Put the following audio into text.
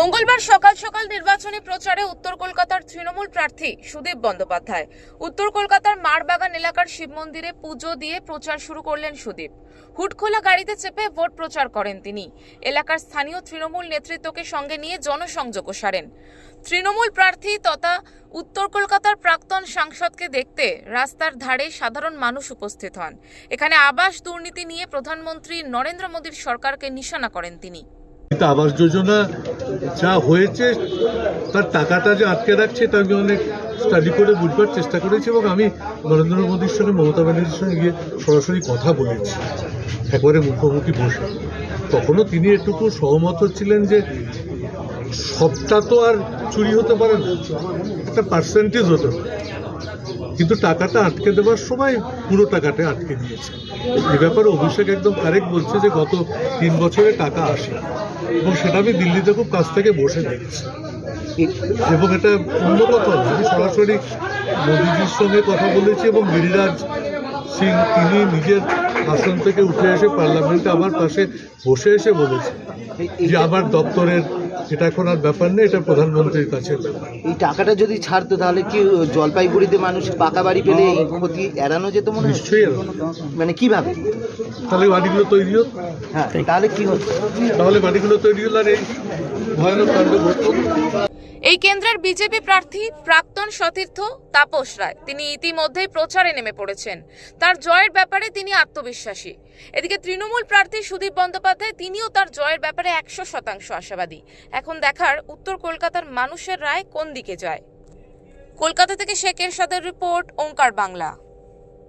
মঙ্গলবার সকাল সকাল নির্বাচনী প্রচারে উত্তর কলকাতার তৃণমূল প্রার্থী সুদীপ বন্দ্যোপাধ্যায়। উত্তর কলকাতার মারবাগান এলাকার শিব মন্দিরে পুজো দিয়ে প্রচার শুরু করলেন সুদীপ। হুটখোলা গাড়িতে চেপে ভোট প্রচার করেন তিনি। এলাকার স্থানীয় তৃণমূল নেতৃত্বকে সঙ্গে নিয়ে জনসংযোগও সারেন। তৃণমূল প্রার্থী তথা উত্তর কলকাতার প্রাক্তন সাংসদকে দেখতে রাস্তার ধারে সাধারণ মানুষ উপস্থিত হন। এখানে আবাস দুর্নীতি নিয়ে প্রধানমন্ত্রী নরেন্দ্র মোদীর সরকারকে নিশানা করেন তিনি। আবাস যোজনা যা হয়েছে, তার টাকাটা যে আটকে রাখছে এটা আমি অনেক স্টাডি করে বুঝবার চেষ্টা করেছি এবং আমি নরেন্দ্র মোদীর সঙ্গে, মমতা ব্যানার্জির সঙ্গে গিয়ে সরাসরি কথা বলেছি। একবারে মুখোমুখি বসে। তখনও তিনি এটুকু সহমত হচ্ছিলেন যে সবটা তো আর চুরি হতে পারে না। একটা পার্সেন্টেজ হতে পারে। কিন্তু টাকাটা আটকে দেওয়ার সময় পুরো টাকাটা আটকে দিয়েছে এ ব্যাপারে অভিষেক একদম কারেক্ট বলছে যে গত তিন বছরে টাকা আসে এবং সেটা আমি দিল্লিতে খুব কাছ থেকে বসে দেখছি। এবং এটা অন্য কথা আমি সরাসরি মোদিজির সঙ্গে কথা বলেছি এবং গিরিরাজ সিং, তিনি নিজের আসন থেকে উঠে এসে পার্লামেন্টে আমার পাশে বসে এসে বলেছে যে আমার দপ্তরের এটা এখন আর ব্যাপার নেই এটা প্রধানমন্ত্রীর কাছে। ব্যাপার এই টাকাটা যদি ছাড়তো তাহলে কি জলপাইগুড়িতে মানুষ পাকা বাড়ি পেলে এই ক্ষতি এড়ানো যেত মনে হয়? নিশ্চয়ই। মানে কীভাবে? তাহলে বাড়িগুলো তৈরি হোক। হ্যাঁ তাহলে কি হতো? তাহলে বাড়িগুলো তৈরি হলে আর এই ভয়ানক কাণ্ড ঘটতো এই কেন্দ্রের বিজেপি প্রার্থী প্রাক্তন সতীর্থ তাপস রায়। তিনি ইতিমধ্যেই প্রচারে নেমে পড়েছেন। তার জয়ের ব্যাপারে তিনি আত্মবিশ্বাসী। এদিকে তৃণমূল প্রার্থী সুদীপ বন্দ্যোপাধ্যায়, তিনিও তার জয়ের ব্যাপারে একশো শতাংশ আশাবাদী। এখন দেখার উত্তর কলকাতার মানুষের রায় কোন দিকে যায়। কলকাতা থেকে শেখ এরশাদের রিপোর্ট, ওঙ্কার বাংলা।